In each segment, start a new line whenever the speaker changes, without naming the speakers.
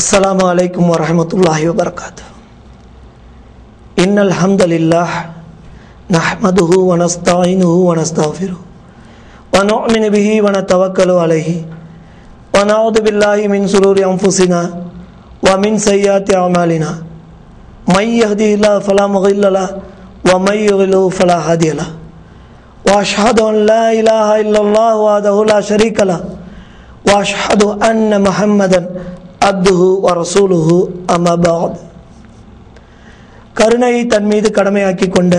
السلام عليكم ورحمة الله وبركاته. إن الحمد لله نحمده ونستعينه ونستغفره ونؤمن به ونتوكل عليه ونعوذ بالله من شرور أنفسنا ومن سيئات أعمالنا. من يهده الله فلا مضل له ومن يضلل فلا هادي له. وأشهد أن لا إله إلا الله وحده لا شريك له. وأشهد أن محمدا அப்துஹு வரசூலுஹு ரசூலுஹு அமபாத் கருணையை தன் மீது கடமையாக்கி கொண்ட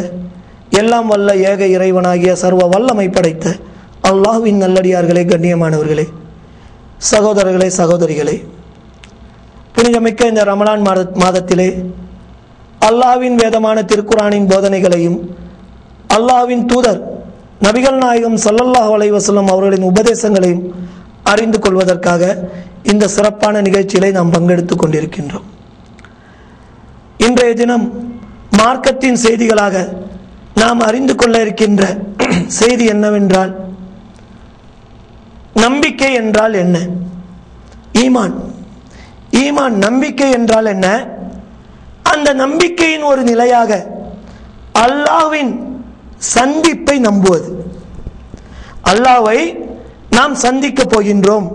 எல்லாம் வல்ல ஏக இறைவனாகிய சர்வ வல்லமை படைத்த அல்லாஹுவின் நல்லடியார்களே கண்ணியமானவர்களே சகோதரர்களே சகோதரிகளே. புனிதமிக்க இந்த ரமலான் மாத மாதத்திலே அல்லாவின் வேதமான திருக்குறானின் போதனைகளையும் அல்லாவின் தூதர் நபிகள் நாயகம் சல்லல்லாஹ் அலைவசல்லம் அவர்களின் உபதேசங்களையும் அறிந்து கொள்வதற்காக இந்த சிறப்பான நிகழ்ச்சியிலே நாம் பங்கெடுத்துக் கொண்டிருக்கின்றோம். இன்றைய தினம் மார்க்கத்தின் செய்திகளாக நாம் அறிந்து கொள்ள இருக்கின்ற செய்தி என்னவென்றால் நம்பிக்கை என்றால் என்ன? ஈமான். ஈமான் நம்பிக்கை என்றால் என்ன? அந்த நம்பிக்கையின் ஒரு நிலையாக அல்லாஹ்வின் சந்திப்பை நம்புவது. அல்லாவை நாம் சந்திக்க போகின்றோம்.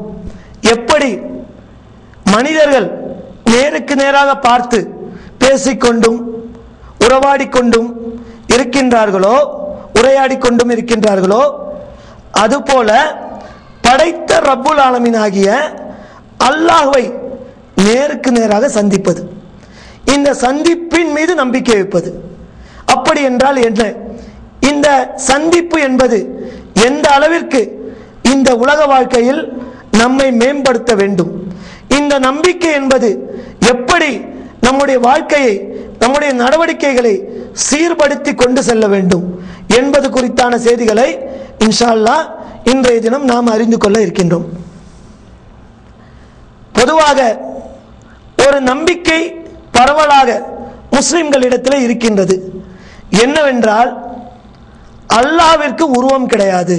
எப்படி? மனிதர்கள் நேருக்கு நேராக பார்த்து பேசிக்கொண்டும் உறவாடிக்கொண்டும் இருக்கின்றார்களோ உரையாடி கொண்டும் இருக்கின்றார்களோ அதுபோல படைத்த ரப்புல் ஆலமினாகிய அல்லாஹுவை நேருக்கு நேராக சந்திப்பது. இந்த சந்திப்பின் மீது நம்பிக்கை வைப்பது. அப்படி என்றால் என்ன? இந்த சந்திப்பு என்பது எந்த அளவிற்கு இந்த உலக வாழ்க்கையில் நம்மை மேம்படுத்த வேண்டும். இந்த நம்பிக்கை என்பது எப்படி நம்முடைய வாழ்க்கையை நம்முடைய நடவடிக்கைகளை சீர்படுத்தி கொண்டு செல்ல வேண்டும் என்பது குறித்தான செய்திகளை இன்ஷா அல்லாஹ் இன்றைய தினம் நாம் அறிந்து கொள்ள இருக்கின்றோம். பொதுவாக ஒரு நம்பிக்கை பரவலாக முஸ்லிம்களிடத்தில் இருக்கின்றது. என்னவென்றால் அல்லாவிற்கு உருவம் கிடையாது.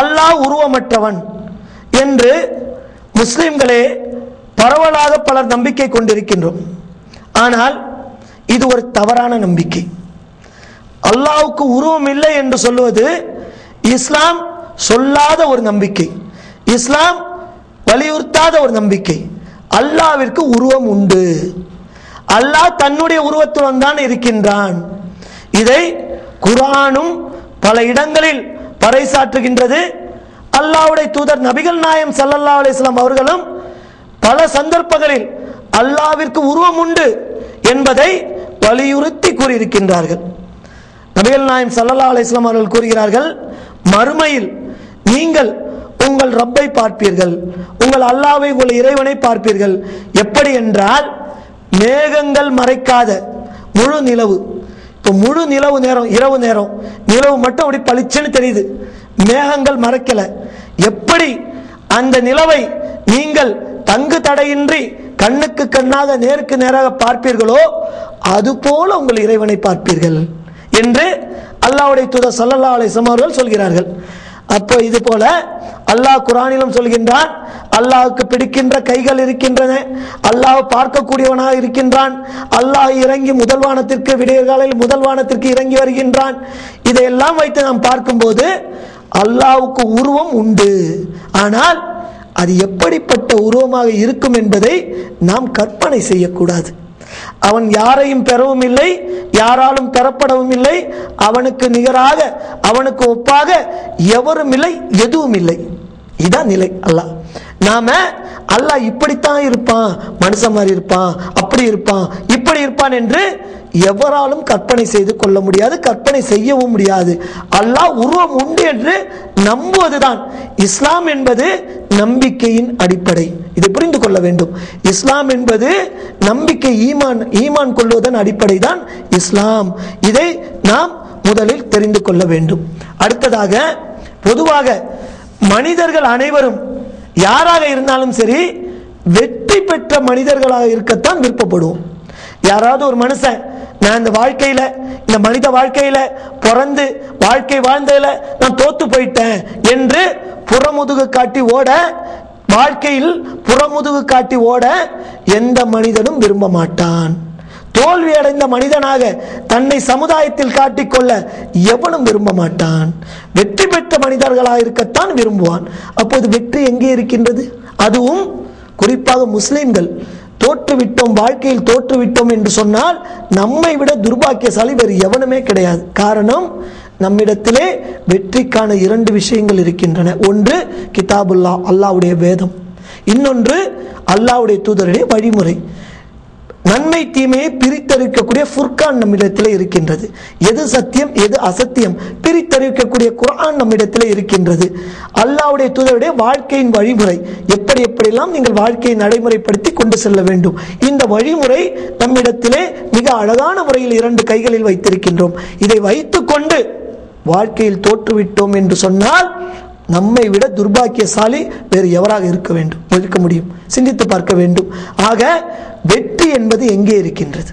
அல்லாஹ் உருவமற்றவன் என்று முஸ்லிம்களே பரவலாக பலர் நம்பிக்கை கொண்டிருக்கின்றோம். ஆனால் இது ஒரு தவறான நம்பிக்கை. அல்லாவுக்கு உருவம் இல்லை என்று சொல்லுவது இஸ்லாம் சொல்லாத ஒரு நம்பிக்கை. இஸ்லாம் வலியுறுத்தாத ஒரு நம்பிக்கை. அல்லாவிற்கு உருவம் உண்டு. அல்லாஹ் தன்னுடைய உருவத்துடன் தான் இருக்கின்றான். இதை குரானும் பல இடங்களில் பறைசாற்றுகின்றது. அல்லாவுடைய தூதர் நபிகள் நாயம் சல்லல்லா அலிஸ்லாம் அவர்களும் பல சந்தர்ப்பங்களில் அல்லாவிற்கு உருவம் உண்டு என்பதை வலியுறுத்தி கூறியிருக்கின்றார்கள். நபிகள் நாயம் சல்லல்லா அலிஸ்லாம் அவர்கள் கூறுகிறார்கள் மறுமையில் நீங்கள் உங்கள் ரப்பை பார்ப்பீர்கள் உங்கள் அல்லாவை உங்கள் இறைவனை பார்ப்பீர்கள். எப்படி என்றால் மேகங்கள் மறைக்காத முழு நிலவு இப்போ முழு நிலவு நேரம் இரவு நேரம். நிலவு மட்டும் அப்படி பளிச்சுன்னு தெரியுது. மேகங்கள் மறைக்கலை. எப்படி அந்த நிலவை நீங்கள் தங்கு தடையின்றி கண்ணுக்கு கண்ணாக நேருக்கு நேராக பார்ப்பீர்களோ அதுபோல உங்கள் இறைவனை பார்ப்பீர்கள் என்று அல்லாவுடைய தூதர் சல்லல்லா அலிஸ்லாம் அவர்கள் சொல்கிறார்கள். அப்போ இது போல அல்லாஹ் குரானிலும் சொல்கின்றான் அல்லாஹுக்கு பிடிக்கின்ற கைகள் இருக்கின்றன அல்லாஹ் பார்க்கக்கூடியவனாக இருக்கின்றான் அல்லாஹ் இறங்கி முதல்வானத்திற்கு விடியற்காலையில் முதல்வானத்திற்கு இறங்கி வருகின்றான். இதையெல்லாம் வைத்து நாம் பார்க்கும்போது அல்லாவுக்கு உருவம் உண்டு. ஆனால் அது எப்படிப்பட்ட உருவமாக இருக்கும் என்பதை நாம் கற்பனை செய்யக்கூடாது. அவன் யாரையும் பெறவும் இல்லை யாராலும் பெறப்படவும் இல்லை அவனுக்கு நிகராக அவனுக்கு ஒப்பாக எவரும் இல்லை எதுவும் இல்லை. இதான் நிலை. அல்லாஹ். நாம அல்லாஹ் இப்படித்தான் இருப்பான். மனுஷன் மாதிரி இருப்பான். அப்படி இருப்பான். இப்படி இருப்பான் என்று எவராலும் கற்பனை செய்து கொள்ள முடியாது கற்பனை செய்யவும் முடியாது. அல்லாஹ் உருவம் உண்டு என்று நம்புவதுதான். இஸ்லாம் என்பது நம்பிக்கையின் அடிப்படை. இதை புரிந்து கொள்ள வேண்டும். இஸ்லாம் என்பது நம்பிக்கை ஈமான் ஈமான் கொள்வதன் அடிப்படை தான் இஸ்லாம். இதை நாம் முதலில் தெரிந்து கொள்ள வேண்டும். அடுத்ததாக பொதுவாக மனிதர்கள் அனைவரும் யாராக இருந்தாலும் சரி வெற்றி பெற்ற மனிதர்களாக இருக்கத்தான் விருப்பப்படுவோம். யாராவது ஒரு மனுஷன் நான் இந்த வாழ்க்கையில இந்த மனித வாழ்க்கையில பிறந்து வாழ்க்கை வாழ்ந்ததில் நான் தோத்து போயிட்டேன் என்று புறமுதுகு காட்டி ஓட வாழ்க்கையில் புறமுதுகு காட்டி ஓட எந்த மனிதனும் விரும்ப மாட்டான். தோல்வி அடைந்த மனிதனாக தன்னை சமுதாயத்தில் காட்டிக்கொள்ள எவனும் விரும்ப மாட்டான். வெற்றி பெற்ற மனிதர்களாக இருக்கத்தான் விரும்புவான். அப்போது வெற்றி எங்கே இருக்கின்றது? அதுவும் குறிப்பாக முஸ்லிம்கள். தோற்றுவிட்டோம் வாழ்க்கையில் தோற்றுவிட்டோம் என்று சொன்னால் நம்மை விட துர்பாக்கியசாலி வேறு எவனுமே கிடையாது. காரணம் நம்மிடத்திலே வெற்றிக்கான இரண்டு விஷயங்கள் இருக்கின்றன. ஒன்று கிதாபுல்லா அல்லாவுடைய வேதம். இன்னொன்று அல்லாவுடைய தூதருடைய வழிமுறை. நன்மை தீமையை பிரித்தறிவிக்கக்கூடிய ஃபுர்கான் நம்மிடத்தில் இருக்கின்றது. எது சத்தியம் எது அசத்தியம் பிரித்தறிவிக்கக்கூடிய குரான் நம்மிடத்தில் இருக்கின்றது. அல்லாவுடைய தூதருடைய வாழ்க்கையின் வழிமுறை எப்படி எப்படியெல்லாம் நீங்கள் வாழ்க்கையை நடைமுறைப்படுத்தி கொண்டு செல்ல வேண்டும். இந்த வழிமுறை நம்மிடத்திலே மிக அழகான முறையில் இரண்டு கைகளில் வைத்திருக்கின்றோம். இதை வைத்துக்கொண்டு வாழ்க்கையில் தோற்றுவிட்டோம் என்று சொன்னால் நம்மை விட துர்பாக்கியசாலி வேறு எவராக இருக்க வேண்டும். இருக்க முடியும். சிந்தித்து பார்க்க வேண்டும். ஆக வெற்றி என்பது எங்கே இருக்கின்றது?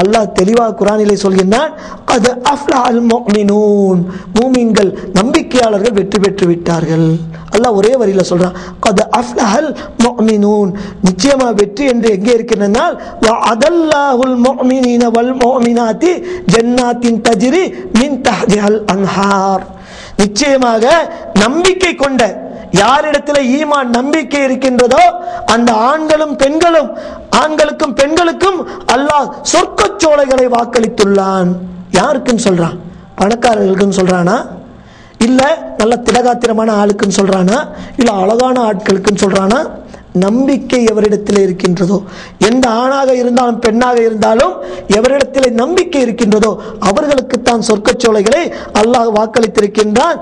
அல்லாஹ் தெளிவாக குரானிலே சொல்கின்றான் அது அஃப்லஹல் முஃமினூன். மூமின்கள் நம்பிக்கையாளர்கள் வெற்றி பெற்று விட்டார்கள். அல்லாஹ் ஒரே வரியில சொல்கிறான் அது அஃப்லஹல் முஃமினூன். நிச்சயமாக வெற்றி என்று எங்கே இருக்கின்றனால் வ அதல்லாஹுல் முஃமினீன வல் முஃமினாத்தி ஜன்னாத்தின் தஜிரி மின் தஹ்திஹல் அன்ஹார். நிச்சயமாக நம்பிக்கை கொண்ட யாரிடத்தில் ஈமான் நம்பிக்கை இருக்கின்றதோ அந்த ஆண்களும் பெண்களும் ஆண்களுக்கும் பெண்களுக்கும் அல்லாஹ் சொர்க்கச் சோலைகளை வாக்களித்துள்ளான். யாருக்குன்னு சொல்றான் பணக்காரர்களுக்குன்னு சொல்றானா? இல்லை நல்ல திடகாத்திரமான ஆளுக்குன்னு சொல்றானா? இல்லை அழகான ஆட்களுக்குன்னு சொல்றானா? நம்பிக்கை எவரிடத்தில் இருக்கின்றதோ? எந்த ஆணாக இருந்தாலும் பெண்ணாக இருந்தாலும் எவரிடத்தில் நம்பிக்கை இருக்கின்றதோ? அவர்களுக்குத்தான் சொர்க்கச்சோலைகளை அல்லாஹ் வாக்களித்திருக்கின்றான்.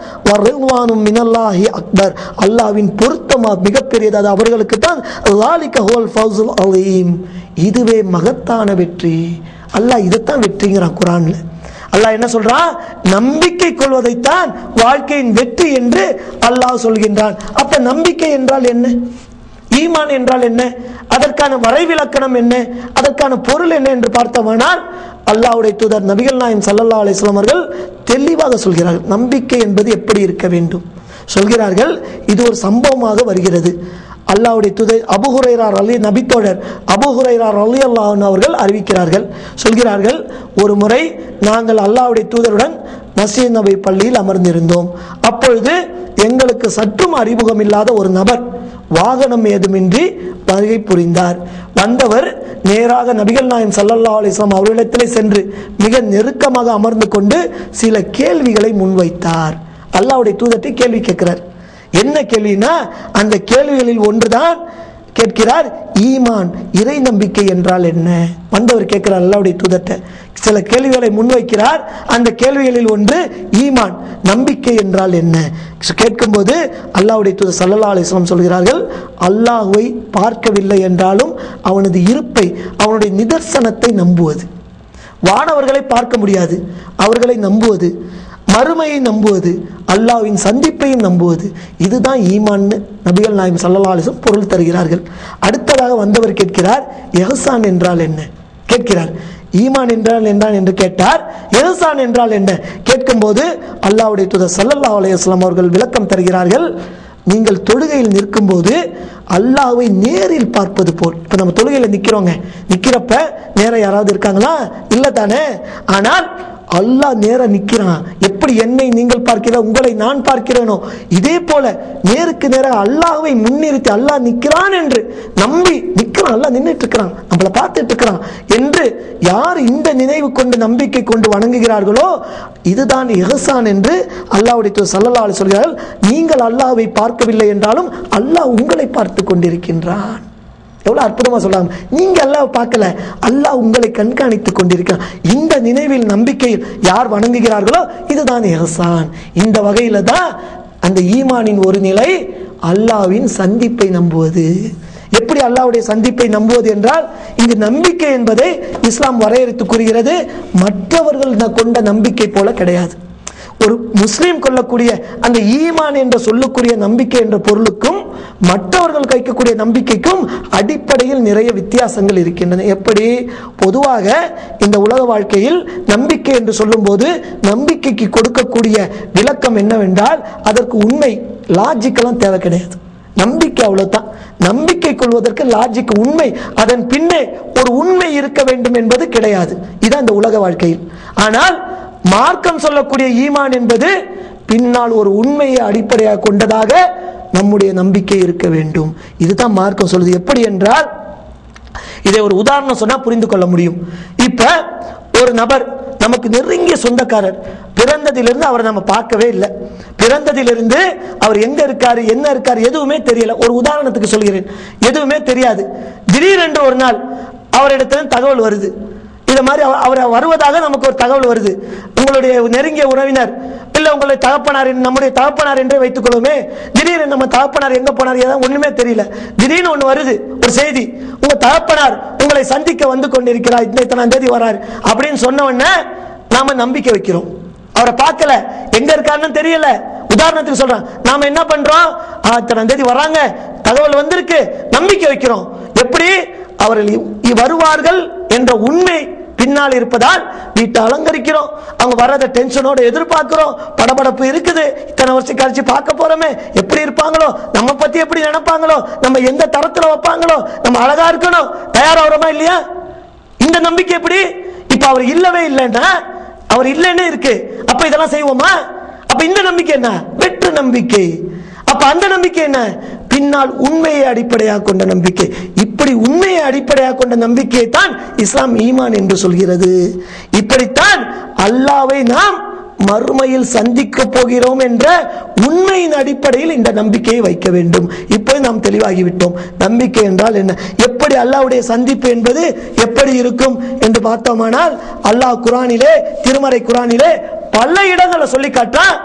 மினல்லாஹி அக்பர். அல்லாவின் பொருத்தமா மிகப்பெரியது அது. அவர்களுக்கு தான் அலீம். இதுவே மகத்தான வெற்றி. அல்லாஹ் இதைத்தான் வெற்றிங்கிறான் குரான்ல. அல்லாஹ் என்ன சொல்றான் நம்பிக்கை கொள்வதைத்தான் வாழ்க்கையின் வெற்றி என்று அல்லாஹ் சொல்கின்றான். அப்ப நம்பிக்கை என்றால் என்ன? ஈமான் என்றால் என்ன? அதற்கான வரைவிலக்கணம் என்ன? அதற்கான பொருள் என்ன என்று பார்த்தவனால் அல்லாவுடைய தூதர் நபிகள் நாயம் சல்லல்லா அலிஸ்லாம் அவர்கள் தெளிவாக சொல்கிறார்கள். நம்பிக்கை என்பது எப்படி இருக்க வேண்டும்? சொல்கிறார்கள் இது ஒரு சம்பவமாக வருகிறது. அல்லாவுடைய தூதர் அபுஹுரைரார் அலி நபித்தோழர் அபுஹுரைரார் அலி அல்லாஹன் அவர்கள் அறிவிக்கிறார்கள். சொல்கிறார்கள் ஒரு முறை நாங்கள் அல்லாவுடைய தூதருடன் மசீத் நபை பள்ளியில் அமர்ந்திருந்தோம். அப்பொழுது எங்களுக்கு சற்றும் அறிமுகம் இல்லாத ஒரு நபர் வாகனம் ஏதுமின்றி வருகை புரிந்தார். வந்தவர் நேராக நபிகள் நாயம் சல்லல்லா அலிஸ்லாம் அவர்களிடத்திலே சென்று மிக நெருக்கமாக அமர்ந்து கொண்டு சில கேள்விகளை முன்வைத்தார். அல்லாவுடைய தூதத்தை கேள்வி கேட்கிறார். என்ன கேள்வினா அந்த கேள்விகளில் ஒன்றுதான் கேட்கிறார் ஈமான் இறை நம்பிக்கை என்றால் என்ன? வந்தவர் கேட்கிறார் அல்லாவுடைய தூதர்ட்ட சில கேள்விகளை முன்வைக்கிறார். அந்த கேள்விகளில் ஒன்று ஈமான் நம்பிக்கை என்றால் என்ன? கேட்கும்போது அல்லாவுடைய தூதர் சல்லல்லா அலிஸ்லாம் சொல்கிறார்கள் அல்லாஹுவை பார்க்கவில்லை என்றாலும் அவனது இருப்பை அவனுடைய நிதர்சனத்தை நம்புவது. வானவர்களை பார்க்க முடியாது அவர்களை நம்புவது. மறுமையை நம்புவது அல்லாஹ்வின் சந்திப்பையும் நம்புவது இதுதான் ஈமான்னு நபிகள் நாயம் சல்லல்லா அலிஸ்லாம் பொருள் தருகிறார்கள். அடுத்ததாக வந்தவர் கேட்கிறார் எஹசான் என்றால் என்ன? கேட்கிறார். ஈமான் என்றால் என்றான் என்று கேட்டார் எஹசான் என்றால் என்ன? கேட்கும்போது அல்லாவுடைய தூதர் சல்லல்லா அலையம் அவர்கள் விளக்கம் தருகிறார்கள் நீங்கள் தொழுகையில் நிற்கும்போது அல்லாவை நேரில் பார்ப்பது போல். இப்போ நம்ம தொழுகையில் நிற்கிறோங்க நிற்கிறப்ப நேராக யாராவது இருக்காங்களா? இல்லை தானே? ஆனால் அல்லாஹ் நேர நிற்கிறான் எப்படி என்னை நீங்கள் பார்க்கிற உங்களை நான் பார்க்கிறேனோ இதே போல நேருக்கு நேராக அல்லாஹ்வை முன்னிறுத்தி அல்லாஹ் நிற்கிறான் என்று நம்பி நிற்கிறான் அல்லாஹ் நின்றுட்டு இருக்கிறான் நம்மளை பார்த்துட்டு இருக்கிறான் என்று யார் இந்த நினைவு கொண்டு நம்பிக்கை கொண்டு வணங்குகிறார்களோ இதுதான் இஹசான் என்று அல்லாவுடைய தூதர் ஸல்லல்லாஹு சொல்கிறார்கள். நீங்கள் அல்லாஹ்வை பார்க்கவில்லை என்றாலும் அல்லாஹ் உங்களை பார்த்து கொண்டிருக்கின்றான். எவ்வளவு அற்புதமா சொல்றாங்க. நீங்க அல்லாஹ் பார்க்கல. அல்லாஹ் உங்களை கண்காணித்துக் கொண்டிருக்கான் இந்த நினைவில் நம்பிக்கையில் யார் வணங்குகிறார்களோ இதுதான் எஹசான். இந்த வகையில தான் அந்த ஈமானின் ஒரு நிலை அல்லாஹ்வின் சந்திப்பை நம்புவது. எப்படி அல்லாவுடைய சந்திப்பை நம்புவது என்றால் இங்கு நம்பிக்கை என்பதை இஸ்லாம் வரையறுத்து கூறுகிறது. மற்றவர்கள் கொண்ட நம்பிக்கை போல கிடையாது. ஒரு முஸ்லீம் கொள்ளக்கூடிய அந்த ஈமான் என்ற சொல்லக்கூடிய நம்பிக்கை என்ற பொருளுக்கும் மற்றவர்கள் கைக்கக்கூடிய நம்பிக்கைக்கும் அடிப்படையில் நிறைய வித்தியாசங்கள் இருக்கின்றன. எப்படி? பொதுவாக இந்த உலக வாழ்க்கையில் நம்பிக்கை என்று சொல்லும்போது நம்பிக்கைக்கு கொடுக்கக்கூடிய விளக்கம் என்னவென்றால் அதற்கு உண்மை லாஜிக்கெல்லாம் தேவை கிடையாது. நம்பிக்கை அவ்வளவுதான். நம்பிக்கை கொள்வதற்கு லாஜிக் உண்மை அதன் பின்னே ஒரு உண்மை இருக்க வேண்டும் என்பது கிடையாது. இதான் இந்த உலக வாழ்க்கையில். ஆனால் மார்க்கம் சொல்லக்கூடிய ஈமான் என்பது பின்னால் ஒரு உண்மையை அடிப்படையாக கொண்டதாக நம்முடைய நம்பிக்கை இருக்க வேண்டும். இதுதான் மார்க்கம் சொல்லுது. எப்படி என்றால் இதை ஒரு உதாரணம் சொன்னா புரிந்து கொள்ள முடியும். இப்ப ஒரு நபர் நமக்கு நெருங்கிய சொந்தக்காரர் பிறந்ததிலிருந்து அவரை நம்ம பார்க்கவே இல்லை. பிறந்ததிலிருந்து அவர் எங்க இருக்காரு என்ன இருக்காரு எதுவுமே தெரியல. ஒரு உதாரணத்துக்கு சொல்கிறேன். எதுவுமே தெரியாது. திடீரென்று ஒரு நாள் அவரிடத்துல தகவல் வருது. இது மாதிரி அவர் வருவதாக நமக்கு ஒரு தகவல் வருது. உங்களுடைய நெருங்கிய உறவினர் இல்லை உங்களுடைய தகப்பனார் நம்முடைய தகப்பனார் என்றே வைத்துக் கொள்ளுமே திடீர்னு நம்ம தகப்பனார் எங்க போனார் ஏதாவது ஒண்ணுமே தெரியல. திடீர்னு ஒண்ணு வருது ஒரு செய்தி. உங்க தகப்பனார் உங்களை சந்திக்க வந்து கொண்டிருக்கிறார் இந்த இத்தனாம் தேதி வராரு அப்படின்னு சொன்ன உடனே நாம நம்பிக்கை வைக்கிறோம். அவரை பார்க்கல. எங்க இருக்காருன்னு தெரியல. உதாரணத்துக்கு சொல்றேன். நாம என்ன பண்றோம்? இத்தனாம் தேதி வராங்க தகவல் வந்திருக்கு. நம்பிக்கை வைக்கிறோம். எப்படி? அவர்கள் வருவார்கள் என்ற உண்மை பின்னால் இருப்பதால் வீட்டை அலங்கரிக்கிறோம். அவங்க வர்றத டென்ஷனோட எதிர்பார்க்கிறோம். படபடப்பு இருக்குது. இத்தனை வருஷம் கழிச்சு பார்க்க போறோமே. எப்படி இருப்பாங்களோ? நம்ம பத்தி எப்படி நினைப்பாங்களோ? நம்ம எந்த தரத்துல வைப்பாங்களோ? நம்ம அழகா இருக்கணும். தயாராகிறோமா இல்லையா? இந்த நம்பிக்கை எப்படி? இப்ப அவர் இல்லவே இல்லைன்னா அவர் இல்லைன்னு இருக்கு. அப்ப இதெல்லாம் செய்வோமா? அப்ப இந்த நம்பிக்கை என்ன? வெற்று நம்பிக்கை. அப்ப அந்த நம்பிக்கை என்ன? பின்னால் உண்மையை அடிப்படையாக கொண்ட நம்பிக்கை. இப்படி உண்மையை அடிப்படையாக கொண்ட நம்பிக்கையை தான் இஸ்லாம் ஈமான் என்று சொல்கிறது. இப்படித்தான் அல்லாவை நாம் மறுமையில் சந்திக்க போகிறோம் என்ற உண்மையின் அடிப்படையில் இந்த நம்பிக்கையை வைக்க வேண்டும். இப்போது நாம் தெளிவாகிவிட்டோம். நம்பிக்கை என்றால் என்ன? எப்படி அல்லாஹ்வுடைய சந்திப்பு என்பது எப்படி இருக்கும் என்று பார்த்தோமானால் அல்லாஹ் குரானிலே திருமறை குரானிலே பல இடங்களை சொல்லி காட்டான்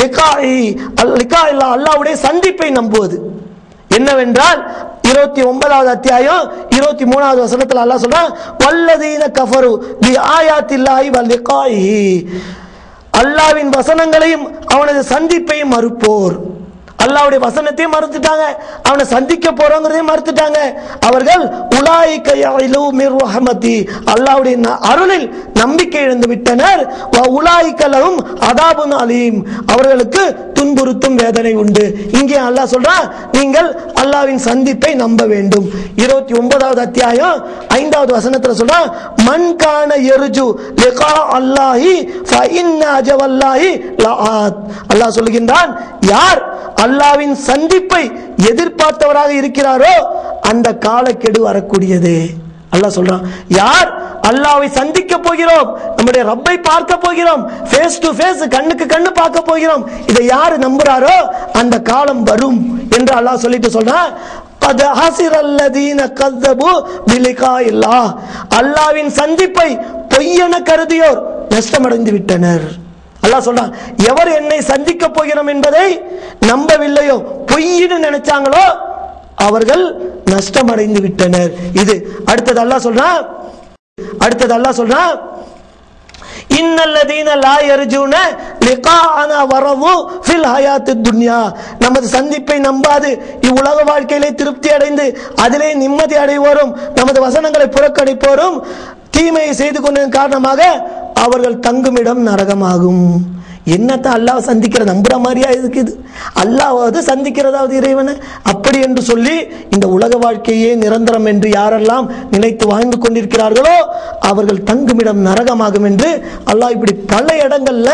லிகாஇ அல் இல்லா அல்லாஹ்வுடைய சந்திப்பை நம்புவது. என்னவென்றால் இருபத்தி ஒன்பதாவது அத்தியாயம் இருபத்தி மூணாவது வசனத்தில் அல்லாஹ் சொல்றான் வல்லதீன கஃபரு பி ஆயாத்தில்லாய் வல் அல்லாவின் வசனங்களையும் அவனது சந்திப்பையும் மறுப்போர். அல்லாவுடைய வசனத்தையும் மறுத்துட்டாங்க. அவனை சந்திக்க போறோங்கிறதையும் மறுத்துட்டாங்க. அவர்கள் உலாய்க யஅலு மிர் ரஹமதி. ந- அருளில் நம்பிக்கை இழந்து விட்டனர். வ உலாய்க லஹும் அதாபுன் அலீம். அவர்களுக்கு துன்புறுத்தும் வேதனை உண்டு. இங்கே அல்லாஹ் சொல்றான் நீங்கள் அல்லாஹ்வின் சந்திப்பை நம்ப வேண்டும். இருபத்தி ஒன்பதாவது அத்தியாயம் ஐந்தாவது வசனத்துல சொல்றான் மண் காண எருஜு லிகா அல்லாஹி ஃப அஜவல்லாஹி லஆத் அல்லாஹ் சொல்லுகின்றான் யார் அல்லாவின் சந்திப்பை எதிர்பார்த்தவராக இருக்கிறாரோ அந்த காலக்கெடு வரக்கூடியது. அல்லாஹ் சொல்றான் யார் அல்லாவை சந்திக்க போகிறோம் நம்முடைய ரப்பை பார்க்க போகிறோம் ஃபேஸ் டு ஃபேஸ் கண்ணுக்கு கண்ணு பார்க்க போகிறோம் இதை யார் நம்புறாரோ அந்த காலம் வரும் என்று அல்லாஹ் சொல்லிட்டு சொல்றான். கத ஹசிர் அல்லதீன கதபு விலிகா இல்லா அல்லாஹ்வின் சந்திப்பை பொய்யென கருதியோர் நஷ்டமடைந்து விட்டனர். அல்லாஹ் சொல்றான் எவர் என்னை சந்திக்க போகிறோம் என்பதை நம்பவில்லையோ பொய்ன்னு நினைச்சாங்களோ அவர்கள் நஷ்டமடைந்து விட்டனர். இது. அடுத்தது அல்லாஹ் சொல்றான் அடுத்தது அல்லாஹ் சொல்றான் இன்னல்லதீன லா யர்ஜூன லிகாஅனா வரவு ஃபில் ஹயாத்து துன்யா. நமது சந்திப்பை நம்பாது. இவ்வுலக வாழ்க்கையிலே திருப்தி அடைந்து அதிலே நிம்மதி அடைவோரும் நமது வசனங்களை புறக்கணிப்போரும் தீமையை செய்து கொண்டதன் காரணமாக அவர்கள் தங்குமிடம் நரகமாகும். என்னத்தான் அல்லாஹ் சந்திக்கிற? நம்புற மாதிரியா இருக்குது அல்லாஹ்வாவது சந்திக்கிறதாவது இறைவனை? அப்படி என்று சொல்லி இந்த உலக வாழ்க்கையே நிரந்தரம் என்று யாரெல்லாம் நினைத்து வாழ்ந்து கொண்டிருக்கிறார்களோ அவர்கள் தங்குமிடம் நரகமாகும் என்று அல்லாஹ் இப்படி பல இடங்கள்ல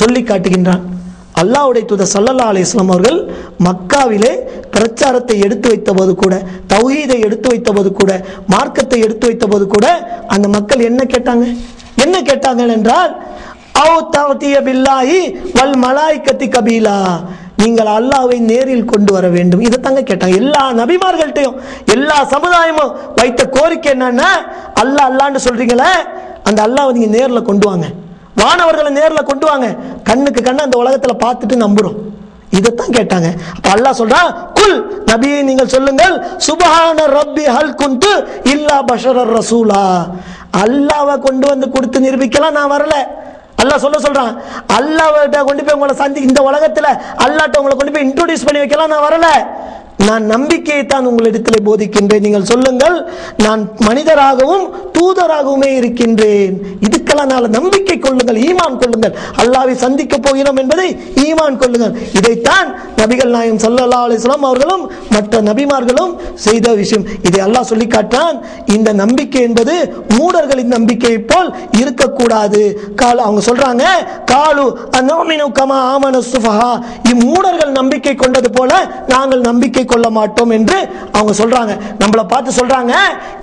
சொல்லி காட்டுகின்றான். அல்லாஹ்வுடைய தூதர் சல்லல்லா அலிஸ்லாம் அவர்கள் மக்காவிலே பிரச்சாரத்தை எடுத்து வைத்தபோது கூட தௌஹீதை எடுத்து வைத்தபோது கூட மார்க்கத்தை எடுத்து வைத்தபோது கூட அந்த மக்கள் என்ன கேட்டாங்க? என்ன கேட்டாங்க என்றால் பில்லாஹி வல் மலாய்க்கத்தி கபீலா. நீங்கள் அல்லாவை நேரில் கொண்டு வர வேண்டும். இதை தாங்க கேட்டாங்க. எல்லா நபிமார்கள்ட்டையும் எல்லா சமுதாயமும் வைத்த கோரிக்கை என்னன்னா அல்லாஹ் அல்லான்னு சொல்றீங்களே அந்த அல்லாவை நீங்க நேரில் கொண்டு வாங்க. வானவர்களை நேரில் கொண்டு வாங்க. கண்ணுக்கு கண்ணு அந்த உலகத்தில் பார்த்துட்டு நம்புறோம். இதைத்தான் கேட்டாங்க. அப்ப அல்லாஹ் சொல்றான் குல் நபியை நீங்கள் சொல்லுங்கள் சுபஹான ரப்பி ஹல் குந்து இல்லா பஷரர் ரசூலா. அல்லாவை கொண்டு வந்து கொடுத்து நிரூபிக்கலாம் நான் வரல. அல்லாஹ் சொல்ல சொல்றான். அல்லாஹ்விட்ட கொண்டு போய் உங்களை சந்தி இந்த உலகத்துல அல்லாட்ட உங்களை கொண்டு போய் இன்ட்ரோடியூஸ் பண்ணி வைக்கலாம் நான் வரல. நான் நம்பிக்கையை தான் உங்களிடத்தில் போதிக்கின்றேன். நீங்கள் சொல்லுங்கள் நான் மனிதராகவும் தூதராகவுமே இருக்கின்றேன். இதுக்கு பார்க்கலாம் நம்பிக்கை கொள்ளுங்கள் ஈமான் கொள்ளுங்கள். அல்லாவை சந்திக்க போகிறோம் என்பதை ஈமான் கொள்ளுங்கள். இதைத்தான் நபிகள் நாயம் சல்லா அலிஸ்லாம் அவர்களும் மற்ற நபிமார்களும் செய்த விஷயம். இதை அல்லாஹ் சொல்லி காட்டான் இந்த நம்பிக்கை என்பது மூடர்களின் நம்பிக்கையை போல் இருக்கக்கூடாது. கால் அவங்க சொல்றாங்க காலு அனோமினு கமா ஆமன சுஃபஹா. இம்மூடர்கள் நம்பிக்கை கொண்டது போல நாங்கள் நம்பிக்கை கொள்ள மாட்டோம் என்று அவங்க சொல்றாங்க. நம்மளை பார்த்து சொல்றாங்க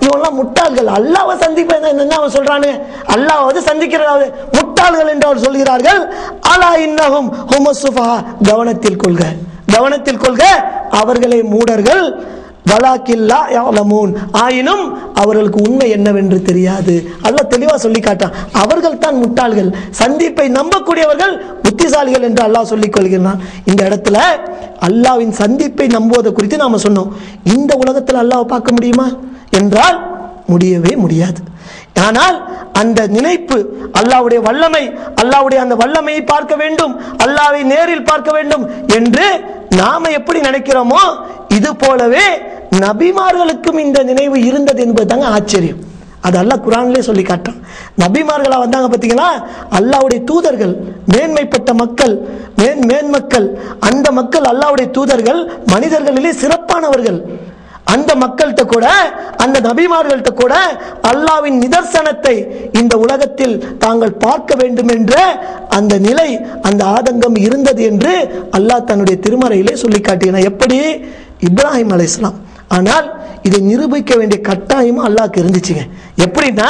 இவங்கெல்லாம் முட்டாள்கள். அல்லாவை சந்திப்பேன் என்ன அவன் சொல்றானு? அல்லாவது சந்திக்கிறார்கள். முட்டாள்கள் என்று அவர் சொல்கிறார்கள். அலா இன்னகும் ஹுமசுஃபா கவனத்தில் கொள்க. கவனத்தில் கொள்க. அவர்களை மூடர்கள். வலாக்கில்லா யாலமூன் ஆயினும் அவர்களுக்கு உண்மை என்னவென்று தெரியாது. அல்லாஹ் தெளிவாக சொல்லி காட்டான். அவர்கள் தான் முட்டாள்கள். சந்திப்பை நம்பக்கூடியவர்கள் புத்திசாலிகள் என்று அல்லாஹ் சொல்லிக் கொள்கிறான் இந்த இடத்துல அல்லாவின் சந்திப்பை நம்புவதை குறித்து நாம் சொன்னோம். இந்த உலகத்தில் அல்லாவை பார்க்க முடியுமா? என்றால் முடியவே முடியாது. ஆனால் அந்த நினைப்பு அல்லாவுடைய வல்லமை அல்லாவுடைய அந்த வல்லமையை பார்க்க வேண்டும் அல்லாவை நேரில் பார்க்க வேண்டும் என்று நாம எப்படி நினைக்கிறோமோ இது போலவே நபிமார்களுக்கும் இந்த நினைவு இருந்தது என்பது தாங்க ஆச்சரியம். அது அல்லா குரான்லேயே சொல்லி காட்டான் நபிமார்களா வந்தாங்க பார்த்தீங்களா? அல்லாவுடைய தூதர்கள் மேன்மைப்பட்ட மக்கள் மேன் மேன்மக்கள் அந்த மக்கள் அல்லாவுடைய தூதர்கள் மனிதர்களிலே சிறப்பானவர்கள். அந்த மக்கள்கிட்ட கூட அந்த நபிமார்கள்ட்ட கூட அல்லாவின் நிதர்சனத்தை இந்த உலகத்தில் தாங்கள் பார்க்க வேண்டும் என்ற அந்த நிலை அந்த ஆதங்கம் இருந்தது என்று அல்லாஹ் தன்னுடைய திருமறையிலே சொல்லி காட்டினார் எப்படி? இப்ராஹிம் அலை ஆனால் இதை நிரூபிக்க வேண்டிய கட்டாயமும் அல்லாஹ்க்கு இருந்துச்சுங்க. எப்படின்னா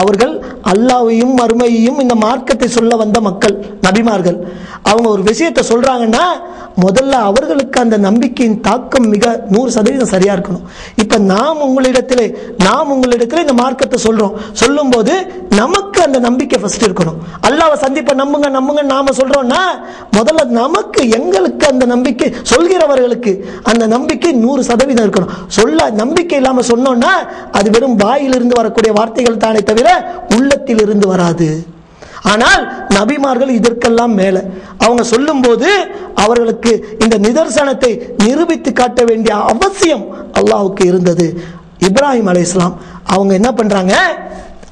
அவர்கள் அல்லாவையும் மறுமையையும் இந்த மார்க்கத்தை சொல்ல வந்த மக்கள் நபிமார்கள். அவங்க ஒரு விஷயத்தை சொல்றாங்கன்னா முதல்ல அவர்களுக்கு அந்த நம்பிக்கையின் தாக்கம் மிக நூறு சதவீதம் சரியா இருக்கணும். இப்ப நாம் உங்களிடத்திலே நாம் உங்களிடத்திலே இந்த மார்க்கத்தை சொல்றோம். சொல்லும்போது நமக்கு அந்த நம்பிக்கை ஃபஸ்ட் இருக்கணும். அல்லாவை சந்திப்ப நம்புங்க நம்புங்க நாம சொல்றோம்னா முதல்ல நமக்கு எங்களுக்கு அந்த நம்பிக்கை சொல்கிறவர்களுக்கு அந்த நம்பிக்கை நூறு சதவீதம் இருக்கணும். சொல்ல நம்பிக்கை இல்லாமல் சொன்னோம்னா அது வெறும் வாயிலிருந்து வரக்கூடிய வார்த்தைகள் தானே தவிர உள்ளத்தில் இருந்து வராது. ஆனால் நபிமார்கள் இதற்கெல்லாம் மேல. அவங்க சொல்லும்போது அவர்களுக்கு இந்த நிதர்சனத்தை நிரூபித்து காட்ட வேண்டிய அவசியம் அல்லாவுக்கு இருந்தது. இப்ராஹிம் அலைஹிஸ்ஸலாம் அவங்க என்ன பண்றாங்க?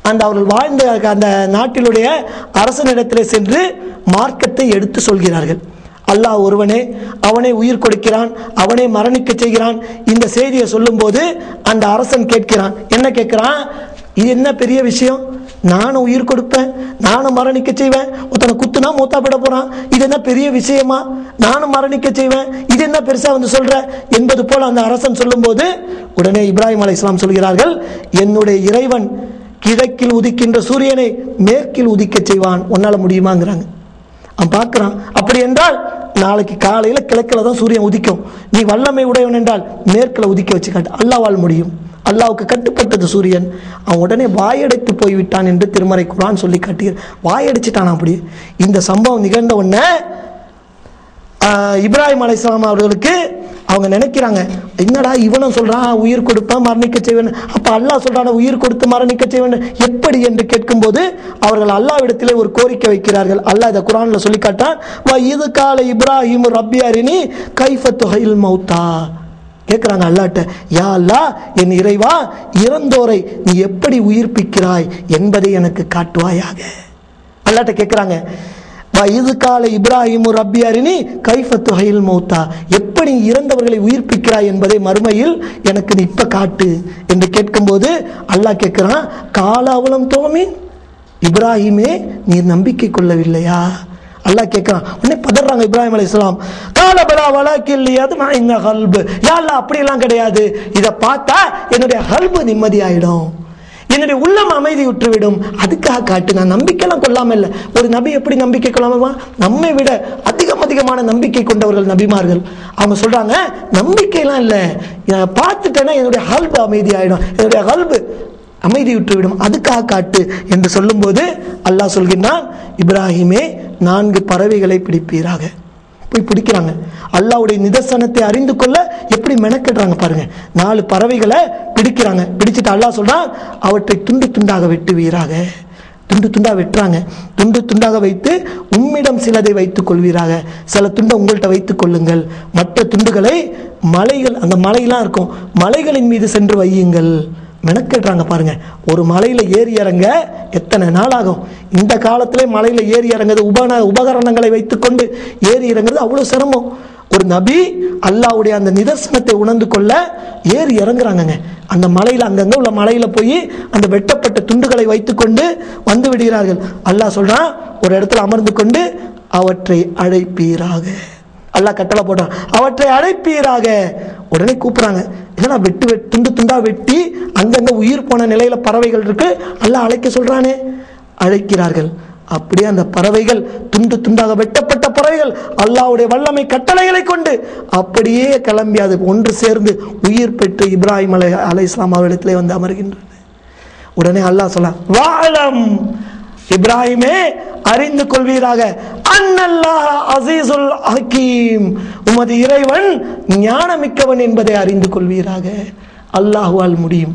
அந்த அவர்கள் வாழ்ந்த அந்த நாட்டிலுடைய அரசனிடத்திலே சென்று மார்க்கத்தை எடுத்து சொல்கிறார்கள். அல்லாஹ் ஒருவனே அவனே உயிர் கொடுக்கிறான் அவனே மரணிக்க செய்கிறான். இந்த செய்தியை சொல்லும்போது அந்த அரசன் கேட்கிறான். என்ன கேட்கிறான்? இது என்ன பெரிய விஷயம்? நானும் உயிர் கொடுப்பேன் நானும் மரணிக்க செய்வேன் ஒருத்தனை குத்துனா மூத்தா போட போறான். இது என்ன பெரிய விஷயமா? நானும் மரணிக்க செய்வேன். இது என்ன பெருசா வந்து சொல்ற? என்பது போல அந்த அரசன் சொல்லும்போது உடனே இப்ராஹிம் அலை இஸ்லாம் சொல்கிறார்கள் என்னுடைய இறைவன் கிழக்கில் உதிக்கின்ற சூரியனை மேற்கில் உதிக்க செய்வான். உன்னால முடியுமாங்கிறாங்க. அவன் பார்க்குறான் அப்படி என்றால் நாளைக்கு காலையில் கிழக்கில் தான் சூரியன் உதிக்கும். நீ வல்லமை உடையவன் என்றால் மேற்கில் உதிக்க வச்சு காட்டு அல்லாவால் முடியும். அல்லாவுக்கு கட்டுப்பட்டது சூரியன். அவன் உடனே வாயடைத்து போய்விட்டான் என்று திருமறை குரான் சொல்லி காட்டி வாயடிச்சிட்டான் அப்படி. இந்த சம்பவம் நிகழ்ந்த உடனே இப்ராஹிம் அலைஹிஸ்ஸலாம் அவர்களுக்கு அவங்க நினைக்கிறாங்க என்னடா இவனும் சொல்றான் உயிர் கொடுப்பேன் மரணிக்க செய்வேன். அப்ப அல்லாஹ் சொல்றான உயிர் கொடுத்து மரணிக்க செய்வேன். எப்படி என்று கேட்கும்போது அவர்கள் அல்லாவிடத்திலே ஒரு கோரிக்கை வைக்கிறார்கள். அல்லாஹ் இதை குரான்ல சொல்லி காட்டான் இது கால இப்ராஹிம் ரப்பி கைஃபத்து மௌத்தா. கேட்குறாங்க அல்லாட்ட யா அல்லா என் இறைவா இறந்தோரை நீ எப்படி உயிர்ப்பிக்கிறாய் என்பதை எனக்கு காட்டுவாயாக. அல்லாட்ட கேட்குறாங்க இது கால இப்ராஹிமு ரப்பி அரிணி கைஃபத்து ஹயில் மௌத்தா எப்படி இறந்தவர்களை உயிர்ப்பிக்கிறாய் என்பதை மறுமையில் எனக்கு நீ இப்ப காட்டு. என்று கேட்கும்போது அல்லாஹ் கேட்குறான் கால அவலம் தோமி இப்ராஹிமே நீ நம்பிக்கை கொள்ளவில்லையா? அல்லாஹ் கேட்கிறான் உடனே பதறாங்க இப்ராஹிம் அலி இஸ்லாம் காலபலா வலாக்கில் யத்மா இன்ன ஹல்பு யா அப்படியெல்லாம் கிடையாது. இதை பார்த்தா என்னுடைய ஹல்பு நிம்மதியாயிடும். என்னுடைய உள்ளம் அமைதி விட்டுவிடும் அதுக்காக காட்டு நான் நம்பிக்கைலாம் கொள்ளாம இல்லை. ஒரு நபி எப்படி நம்பிக்கை கொள்ளாம நம்மை விட அதிகம் அதிகமான நம்பிக்கை கொண்டவர்கள் நபிமார்கள். அவங்க சொல்றாங்க நம்பிக்கைலாம் இல்லை. நான் பார்த்துட்டேன்னா என்னுடைய ஹல்பு அமைதி ஆயிடும் என்னுடைய ஹல்பு அமைதி விட்டுவிடும் அதுக்காக காட்டு என்று சொல்லும்போது அல்லாஹ் சொல்கின்றான் இப்ராஹிமே நான்கு பறவைகளை பிடிப்பீராக. போய் பிடிக்கிறாங்க. அல்லாவுடைய நிதர்சனத்தை அறிந்து கொள்ள எப்படி மெனக்கெடுறாங்க பாருங்க. நாலு பறவைகளை பிடிக்கிறாங்க. பிடிச்சிட்டு அல்லாஹ் சொல்றான் அவற்றை துண்டு துண்டாக வெட்டுவீராக. துண்டு துண்டாக வெட்டுறாங்க. துண்டு துண்டாக வைத்து உம்மிடம் சிலதை வைத்துக் கொள்வீராக. சில துண்டை உங்கள்கிட்ட வைத்துக் கொள்ளுங்கள். மற்ற துண்டுகளை மலைகள் அந்த மலையெல்லாம் இருக்கும். மலைகளின் மீது சென்று வையுங்கள். மெனக்கெடுறாங்க பாருங்க. ஒரு மலையில் ஏறி இறங்க எத்தனை நாள் ஆகும் இந்த காலத்திலே மலையில் ஏறி இறங்குறது உபன உபகரணங்களை வைத்துக்கொண்டு ஏறி இறங்குறது அவ்வளோ சிரமம். ஒரு நபி அல்லாஹ்வுடைய அந்த நிதர்சனத்தை உணர்ந்து கொள்ள ஏறி இறங்குறாங்கங்க. அந்த மலையில் அங்கங்கே உள்ள மலையில் போய் அந்த வெட்டப்பட்ட துண்டுகளை வைத்துக்கொண்டு வந்து விடுகிறார்கள். அல்லாஹ் சொல்கிறான் ஒரு இடத்துல அமர்ந்து கொண்டு அவற்றை அழைப்பீராக. அல்லாஹ் கட்டளை போட்டான் அவற்றை அழைப்பீராக. உடனே கூப்பிட்றாங்க. ஏன்னா வெட்டு வெட்டு துண்டு துண்டாக வெட்டி அங்கங்கே உயிர் போன நிலையில பறவைகள் இருக்கு. அல்லாஹ் அழைக்க சொல்றானே. அழைக்கிறார்கள். அப்படியே அந்த பறவைகள் துண்டு துண்டாக வெட்டப்பட்ட பறவைகள் அல்லாஹ்வுடைய வல்லமை கட்டளைகளை கொண்டு அப்படியே கிளம்பி அது ஒன்று சேர்ந்து உயிர் பெற்று இப்ராஹிம் அலை அலை இஸ்லாம் அவரிடத்திலே வந்து அமர்கின்றது. உடனே அல்லாஹ் சொல்ல வாழம் இப்ராஹிமே அறிந்து கொள்வீராக. அன்னல்லாஹ் அசீசுல் ஹக்கீம். உமது இறைவன் ஞானமிக்கவன் என்பதை அறிந்து கொள்வீராக. அல்லாஹுவால் முடியும்.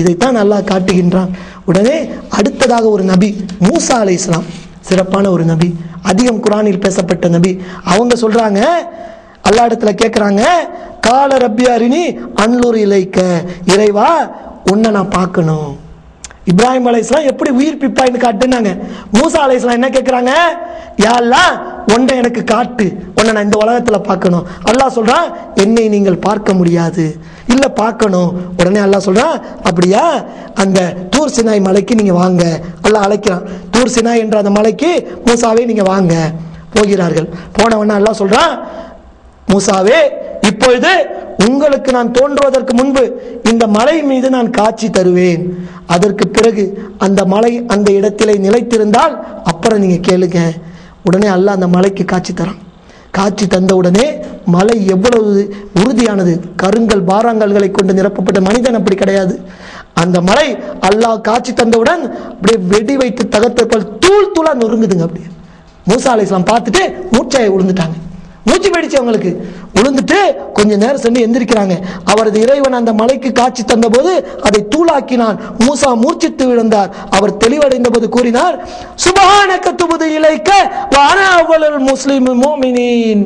இதைத்தான் அல்லாஹ் காட்டுகின்றான். உடனே அடுத்ததாக ஒரு நபி மூசா அலை இஸ்லாம் சிறப்பான ஒரு நபி அதிகம் குரானில் பேசப்பட்ட நபி. அவங்க சொல்றாங்க அல்லா இடத்துல கேட்குறாங்க கால ரப்பி அரிணி அன்லூர் இலைக்க இறைவா உன்னை நான் பார்க்கணும். இப்ராஹிம் அலைஸ்லாம் எப்படி உயிர்ப்பிப்பாய்னு காட்டுனாங்க. மூசா அலைஸ்லாம் என்ன கேட்குறாங்க யாரெல்லாம் ஒன்றை எனக்கு காட்டு. உன்னை நான் இந்த உலகத்தில் பார்க்கணும். அல்லாஹ் சொல்கிறான் என்னை நீங்கள் பார்க்க முடியாது. இல்லை பார்க்கணும். உடனே அல்லா சொல்கிறான் அப்படியா? அந்த தூர் சினாய் மலைக்கு நீங்கள் வாங்க. அல்லாஹ் அழைக்கிறான். தூர் சினாய் என்ற அந்த மலைக்கு மூசாவே நீங்கள் வாங்க. போகிறார்கள். போனவொன்னே எல்லாம் சொல்கிறான் மூசாவே இப்பொழுது உங்களுக்கு நான் தோன்றுவதற்கு முன்பு இந்த மலை மீது நான் காட்சி தருவேன். அதற்கு பிறகு அந்த மலை அந்த இடத்திலே நிலைத்திருந்தால் அப்புறம் நீங்கள் கேளுங்க. உடனே அல்ல அந்த மலைக்கு காட்சி தரான். காட்சி தந்த உடனே மலை எவ்வளவு உறுதியானது? கருங்கல் பாறாங்கல்களை கொண்டு நிரப்பப்பட்ட மனிதன் அப்படி கிடையாது. அந்த மலை அல்லாஹ் காட்சி தந்தவுடன் அப்படியே வெடி வைத்து தகர்த்தப்பல் தூள் தூளா நொறுங்குதுங்க அப்படியே. மூசா அலைஸ்லாம் பார்த்துட்டு மூச்சாயை விழுந்துட்டாங்க மூச்சு போயிடுச்சு அவங்களுக்கு. விழுந்துட்டு கொஞ்ச நேரம் சென்று எந்திரிக்கிறாங்க. அவரது இறைவன் அந்த மலைக்கு காட்சி தந்தபோது அதை தூளாக்கினான். மூசா மூர்ச்சித்து விழுந்தார். அவர் தெளிவடைந்த போது கூறினார் சுபஹானக துபுது இலைக்க வானாவலல் முஸ்லிம் மோமினின்.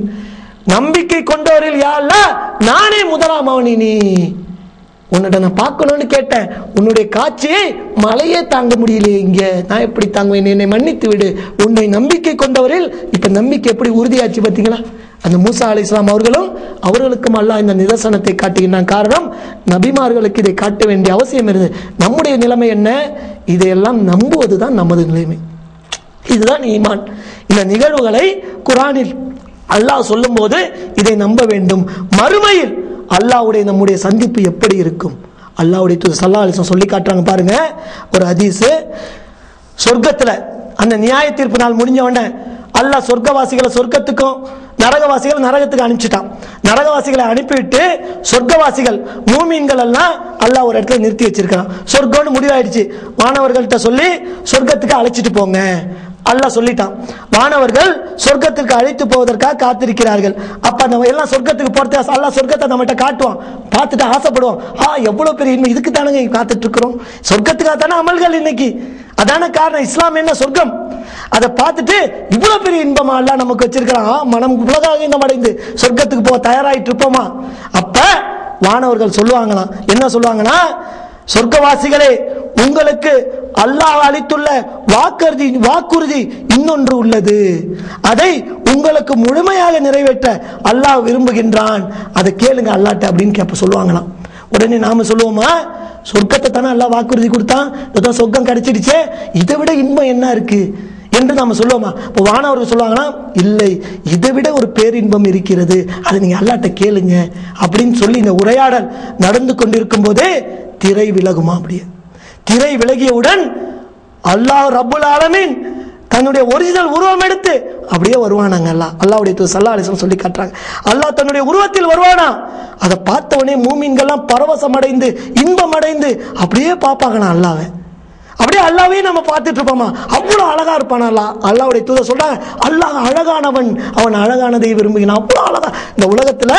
நம்பிக்கை கொண்டவரில் யாழ்ல நானே முதலாம் அவனினி உன்னிட்ட நான் பார்க்கணும்னு கேட்டேன். உன்னுடைய காட்சியை மலையே தாங்க முடியலையே இங்கே. நான் எப்படி தாங்குவேன்? என்னை மன்னித்து விடு. உன்னை நம்பிக்கை கொண்டவரில் இப்போ நம்பிக்கை எப்படி உறுதியாச்சு பார்த்தீங்களா? அந்த மூசா அலி இஸ்லாம் அவர்களும் அவர்களுக்கும் அல்லா இந்த நிதர்சனத்தை காட்டுகின்றான். காரணம் நபிமார்களுக்கு இதை காட்ட வேண்டிய அவசியம் இருந்தது. நம்முடைய நிலைமை என்ன? இதையெல்லாம் நம்புவதுதான் நமது நிலைமை. இதுதான் ஈமான். இந்த நிகழ்வுகளை குரானில் அல்லாஹ் சொல்லும்போது இதை நம்ப வேண்டும். மறுமையில் அல்லாஹ்வுடைய நம்முடைய சந்திப்பு எப்படி இருக்கும்? அல்லாஹ்வுடைய தூதர் சல்லா அலிசம் சொல்லி காட்டுறாங்க பாருங்க. ஒரு ஹதீஸு. சொர்க்கத்தில் அந்த நியாய தீர்ப்பு நாள் முடிஞ்ச உடனே அல்லாஹ் சொர்க்கவாசிகளை சொர்க்கத்துக்கும் நரகவாசிகளை நரகத்துக்கு அனுப்பிச்சிட்டான். நரகவாசிகளை அனுப்பிவிட்டு சொர்க்கவாசிகள் மூமீன்கள் எல்லாம் அல்லாஹ் ஒரு இடத்துல நிறுத்தி வச்சிருக்கான் சொர்க்கம்னு முடிவாயிடுச்சு. மாணவர்கள்ட்ட சொல்லி சொர்க்கத்துக்கு அழைச்சிட்டு போங்க. அல்லாஹ் சொல்லிட்டான். மாணவர்கள் சொர்க்கத்திற்கு அழைத்து போவதற்காக காத்திருக்கிறார்கள். அப்ப நம்ம எல்லாம் சொர்க்கத்துக்கு போறது அல்லாஹ் சொர்க்கத்தை நம்மகிட்ட காட்டுவான். பார்த்துட்டு ஆசைப்படுவோம் ஆ எவ்வளவு பெரிய இன்மை. இதுக்கு தானங்க காத்துட்டு இருக்கிறோம் சொர்க்கத்துக்காக தானே அமல்கள் இன்னைக்கு. அதான காரணம். இஸ்லாம் என்ன சொர்க்கம்? அதை பார்த்துட்டு இவ்வளவு பெரிய இன்பமா எல்லாம் நமக்கு வச்சிருக்கிறான். மனம் உலகாக இன்பம் அடைந்து சொர்க்கத்துக்கு போக தயாராயிட்டு இருப்போமா அப்ப வானவர்கள் சொல்லுவாங்களாம். என்ன சொல்லுவாங்கன்னா சொர்க்கவாசிகளே உங்களுக்கு அல்லாஹ் அளித்துள்ள வாக்குறுதி வாக்குறுதி இன்னொன்று உள்ளது. அதை உங்களுக்கு முழுமையாக நிறைவேற்ற அல்லாஹ் விரும்புகின்றான். அதை கேளுங்க அல்லாட்ட அப்படின்னு கேப்ப சொல்லுவாங்களாம். உடனே நாம சொல்லுவோமா? சொர்க்கத்தை தானே அல்லாஹ் வாக்குறுதி கொடுத்தான். இதான் சொர்க்கம் கிடைச்சிடுச்சே. இதை விட இன்பம் என்ன இருக்கு? என்று நாம சொல்லுவோமா? இப்போ வானவர்கள் சொல்லுவாங்கன்னா இல்லை இதை விட ஒரு பேரின்பம் இருக்கிறது. அதை நீங்க அல்லாட்ட கேளுங்க அப்படின்னு சொல்லி இந்த உரையாடல் நடந்து கொண்டிருக்கும் போதே திரை விலகுமா அப்படியே? திரை விலகியவுடன் அல்லாஹ் ரப்புல் ஆலமின் தன்னுடைய ஒரிஜினல் உருவம் எடுத்து அப்படியே வருவானாங்க அல்லாஹ். அல்லாவுடைய தூ சல்லா அலிசம் சொல்லி காட்டுறாங்க. அல்லாஹ் தன்னுடைய உருவத்தில் வருவானா? அதை பார்த்தவொடனே மூமின்கள்லாம் பரவசம் அடைந்து இன்பம் அடைந்து அப்படியே பார்ப்பாங்கண்ணா அல்லாவை அப்படியே அல்லாவே நம்ம பார்த்துட்டு இருப்போமா? அவ்வளோ அழகா இருப்பான் அல்லாஹ்? அல்லாவுடைய தூத சொல்றாங்க அல்லாஹ் அழகானவன் அவன் அழகானதை விரும்புகிறான். அவ்வளோ அழகா இந்த உலகத்துல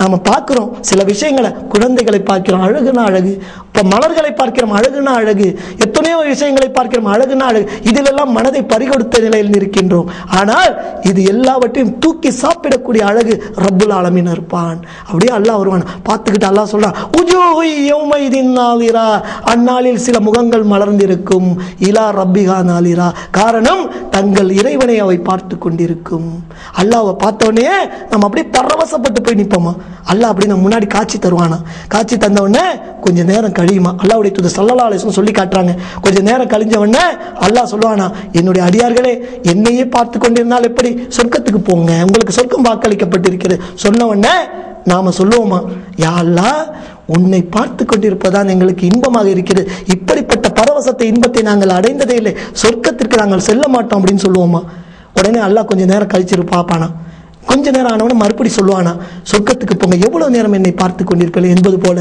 நாம பார்க்கிறோம். சில விஷயங்களை குழந்தைகளை பார்க்கிறோம் அழகுனா அழகு. இப்போ மலர்களை பார்க்கிறோம் அழகுனா அழகு. எத்தனையோ விஷயங்களை பார்க்கிறோம் அழகுனா அழகு. இதிலெல்லாம் மனதை பறிகொடுத்த நிலையில் இருக்கின்றோம் ஆனால் இது எல்லாவற்றையும் தூக்கி சாப்பிடக்கூடிய அழகு ரப்புல் ஆலமின் இருப்பான் அப்படியே அல்லாஹ் வருவான். பார்த்துக்கிட்டு அல்லாஹ் சொல்கிறான் உஜூஹு யௌமைதின் நாலிரா. அந்நாளில் சில முகங்கள் மலர்ந்திருக்கும். இலா ரப்பிகா நாளிரா காரணம் தங்கள் இறைவனை அவை பார்த்து கொண்டிருக்கும். அல்லாவை பார்த்தோடனே நம்ம அப்படியே பரவசப்பட்டு போய் நிற்போமா அல்லாஹ் அப்படி நம்ம முன்னாடி காட்சி தருவானா? காட்சி தந்தவொடனே கொஞ்சம் கொஞ்ச நேரம் கழியுமா? அல்லாவுடைய தூது சல்லல்லாஹு அலைஹி சொல்லி காட்டுறாங்க. கொஞ்ச நேரம் கழிஞ்சவொடனே அல்லாஹ் சொல்லுவானா என்னுடைய அடியார்களே என்னையே பார்த்து கொண்டிருந்தால் எப்படி சொர்க்கத்துக்கு போங்க? உங்களுக்கு சொர்க்கம் வாக்களிக்கப்பட்டிருக்கிறது. சொன்னவொடனே நாம் நாம சொல்லுவோமா யா அல்லாஹ் உன்னை பார்த்து கொண்டிருப்பதான் எங்களுக்கு இன்பமாக இருக்கிறது. இப்படிப்பட்ட பரவசத்தை இன்பத்தை நாங்கள் அடைந்ததே இல்லை. சொர்க்கத்திற்கு நாங்கள் செல்ல மாட்டோம் அப்படின்னு சொல்லுவோமா? உடனே அல்லாஹ் கொஞ்ச நேரம் கழிச்சிரு பாப்பானா கொஞ்ச நேரம் ஆனவன மறுபடி சொல்லுவானா சொர்க்கத்துக்கு போங்க எவ்வளவு நேரம் என்னை பார்த்து கொண்டிருப்பீர்கள் என்பது போல.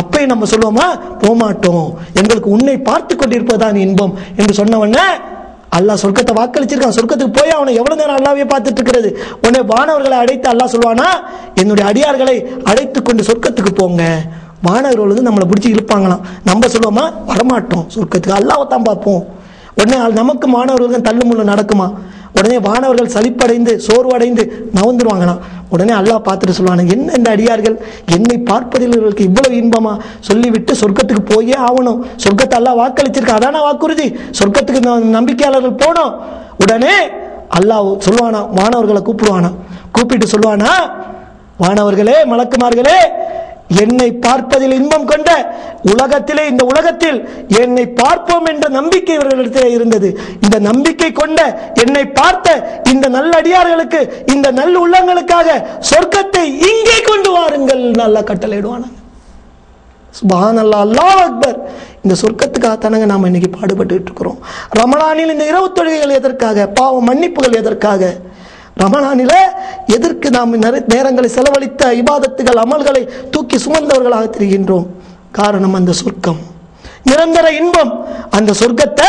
அப்பே நம்ம சொல்லுவோமா போமாட்டோம். எங்களுக்கு உன்னை பார்த்து கொண்டிருப்பதுதான் இன்பம் என்று சொன்னவன அல்லாஹ் சொர்க்கத்தை வாக்களிச்சிருக்கான். சொர்க்கத்துக்கு போய் அவனை எவ்வளவு நேரம் அல்லாவே பார்த்துட்டு இருக்கிறது உன்னை வானவர்களை அழைத்து அல்லாஹ் சொல்லுவானா என்னுடைய அடியார்களை அடைத்து கொண்டு சொர்க்கத்துக்கு போங்க. வானவர்கள் வந்து நம்மளை பிடிச்சி இழுப்பாங்களாம். நம்ம சொல்லுவோமா வரமாட்டோம். சொர்க்கத்துக்கு அல்லாவை தான் பார்ப்போம். உடனே நமக்கு மாணவர்களுக்கு தள்ளுமுள்ள நடக்குமா? உடனே வானவர்கள் சலிப்படைந்து சோர்வடைந்து நவந்துருவாங்கண்ணா உடனே அல்லாஹ் பார்த்துட்டு சொல்லுவாங்க என்ன இந்த அடியார்கள்? என்னை பார்ப்பதில் இவர்களுக்கு இவ்வளவு இன்பமா? சொல்லிவிட்டு சொர்க்கத்துக்கு போயே ஆகணும். சொர்க்கத்தை அல்லாஹ் வாக்களிச்சிருக்க அதான வாக்குறுதி? சொர்க்கத்துக்கு ந- நம்பிக்கையாளர்கள் போனோம் உடனே அல்லாஹ் சொல்லுவானா மாணவர்களை கூப்பிடுவானா. கூப்பிட்டு சொல்லுவானா மாணவர்களே மலக்குமார்களே என்னை பார்ப்பதில் இன்பம் கொண்ட உலகத்திலே இந்த உலகத்தில் என்னை பார்ப்போம் என்ற நம்பிக்கை இவர்களிடத்திலே இருந்தது. இந்த நம்பிக்கை கொண்ட என்னை பார்த்த இந்த நல்லடியார்களுக்கு இந்த நல்ல உள்ளங்களுக்காக சொர்க்கத்தை இங்கே கொண்டு வாருங்கள் நல்லா கட்டளையிடுவானாங்க சுபான் அல்லா அக்பர். இந்த சொர்க்கத்துக்காக தானங்க நாம் இன்னைக்கு பாடுபட்டு இருக்கிறோம். ரமலானில் இந்த இரவு தொழுகைகள் எதற்காக பாவ மன்னிப்புகள் எதற்காக ரமணானில எதற்கு நாம் நேரங்களை செலவழித்த இபாதத்துகள் அமல்களை தூக்கி சுமந்தவர்களாக தெரிகின்றோம்? காரணம் அந்த சொர்க்கம். நிரந்தர இன்பம். அந்த சொர்க்கத்தை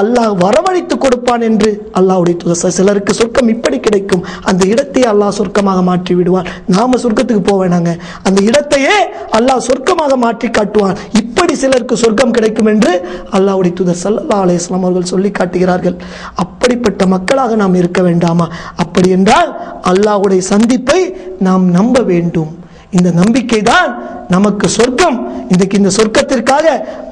அல்லாஹ் வரவழைத்து கொடுப்பான் என்று அல்லாஹ்வுடைய தூதர் சிலருக்கு சொர்க்கம் இப்படி கிடைக்கும். அந்த இடத்தை அல்லாஹ் சொர்க்கமாக மாற்றி விடுவான். நாம சொர்க்கத்துக்கு போவேனாங்க அந்த இடத்தையே அல்லாஹ் சொர்க்கமாக மாற்றி காட்டுவான். இப்படி சிலருக்கு சொர்க்கம் கிடைக்கும் என்று அல்லாஹ்வுடைய தூதர் சல்லா அலைஹி அவர்கள் சொல்லி காட்டுகிறார்கள். அப்படிப்பட்ட மக்களாக நாம் இருக்க வேண்டாமா? அப்படி என்றால் அல்லாஹ்வுடைய சந்திப்பை நாம் நம்ப வேண்டும். இந்த நம்பிக்கை தான் நமக்கு சொர்க்கம். இன்றைக்கு இந்த சொர்க்கத்திற்காக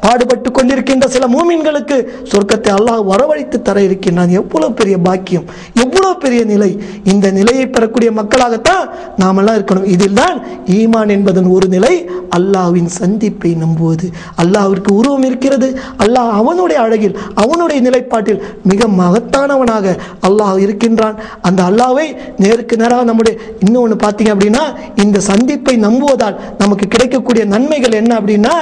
பாடுபட்டு கொண்டிருக்கின்ற சில மூமின்களுக்கு சொர்க்கத்தை அல்லாஹ் வரவழைத்து தர இருக்கின்றான். எவ்வளவு பெரிய பாக்கியம் எவ்வளவு பெரிய நிலை. இந்த நிலையை பெறக்கூடிய மக்களாகத்தான் நாமெல்லாம் இருக்கணும். இதில் தான் ஈமான் என்பதன் ஒரு நிலை அல்லாஹ்வின் சந்திப்பை நம்புவது. அல்லாஹ்விற்கு உருவம் இருக்கிறது. அல்லாஹ் அவனுடைய அழகில் அவனுடைய நிலைப்பாட்டில் மிக மகத்தானவனாக அல்லாஹ் இருக்கின்றான். அந்த அல்லாவை நேருக்கு நேராக நம்முடைய இன்னொன்று பார்த்தீங்க அப்படின்னா இந்த சந்திப்பை நம்புவதால் நமக்கு கிடைக்கக்கூடிய நன்மைகள் என்ன அப்படின்னா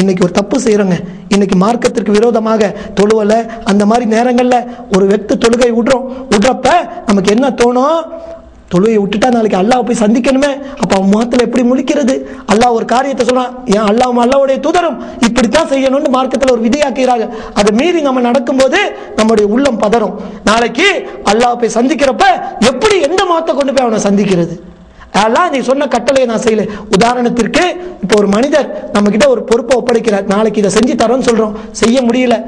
இன்னைக்கு ஒரு தப்பு செய்கிறோங்க இன்னைக்கு மார்க்கத்திற்கு விரோதமாக தொழுவலை அந்த மாதிரி நேரங்களில் ஒரு வெத்து தொழுகை விடுறோம். விடுறப்ப நமக்கு என்ன தோணும்? தொழுகையை விட்டுட்டா நாளைக்கு அல்லாஹ் போய் சந்திக்கணுமே. அப்போ அவன் முகத்தில் எப்படி முழிக்கிறது? அல்லாஹ் ஒரு காரியத்தை சொல்கிறான் ஏன் அல்லாஹ் அல்லாவுடைய தூதரும் இப்படித்தான் செய்யணும்னு மார்க்கத்துல ஒரு விதியாக்குகிறாங்க அதை மீறி நம்ம நடக்கும்போது நம்முடைய உள்ளம் பதறும். நாளைக்கு அல்லாஹ் போய் சந்திக்கிறப்ப எப்படி எந்த முகத்தை கொண்டு போய் அவனை சந்திக்கிறது? அதெல்லாம் நீ சொன்ன கட்டளையை நான் செய்யல. உதாரணத்திற்கு இப்போ ஒரு மனிதர் நம்ம கிட்ட ஒரு பொறுப்பை ஒப்படைக்கிறார். நாளைக்கு இதை செஞ்சு தரோன்னு சொல்றோம். செய்ய முடியல.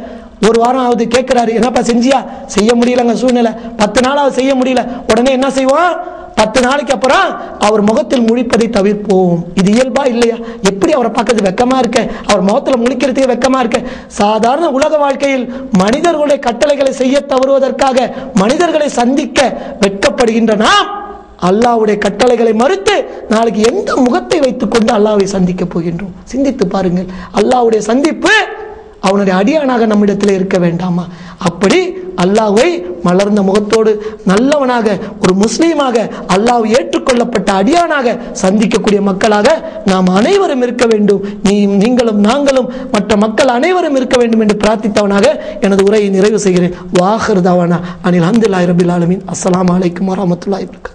ஒரு வாரம் ஆகுது கேட்கிறாரு என்னப்பா செஞ்சியா? செய்ய முடியலங்க சூழ்நிலை. பத்து நாளாவது செய்ய முடியல. உடனே என்ன செய்வோம் பத்து நாளைக்கு அப்புறம் அவர் முகத்தில் முழிப்பதை தவிர்ப்போம். இது இயல்பா இல்லையா? எப்படி அவரை பார்க்கறது வெக்கமா இருக்க? அவர் முகத்தில் முழிக்கிறதுக்கு வெக்கமா இருக்க? சாதாரண உலக வாழ்க்கையில் மனிதர்களுடைய கட்டளைகளை செய்ய தவறுவதற்காக மனிதர்களை சந்திக்க வெட்கப்படுகின்ற நாம் அல்லாவுடைய கட்டளைகளை மறுத்து நாளைக்கு எந்த முகத்தை வைத்துக்கொண்டு அல்லாவை சந்திக்க போகின்றோம்? சிந்தித்து பாருங்கள். அல்லாவுடைய சந்திப்பு அவனுடைய அடியானாக நம்மிடத்தில் இருக்க வேண்டாமா? அப்படி அல்லாவை மலர்ந்த முகத்தோடு நல்லவனாக ஒரு முஸ்லீமாக அல்லாஹ் ஏற்றுக்கொள்ளப்பட்ட அடியானாக சந்திக்கக்கூடிய மக்களாக நாம் அனைவரும் இருக்க வேண்டும். நீ நீங்களும் நாங்களும் மற்ற மக்கள் அனைவரும் இருக்க வேண்டும் என்று பிரார்த்தித்தவனாக எனது உரையை நிறைவு செய்கிறேன். வாஹர் தாவானா. அனில் அந்தில் ரபில் ஆலமின். அஸ்லாம் அலைக்கும் வரமத்துல்லா வபரகாத்துஹு.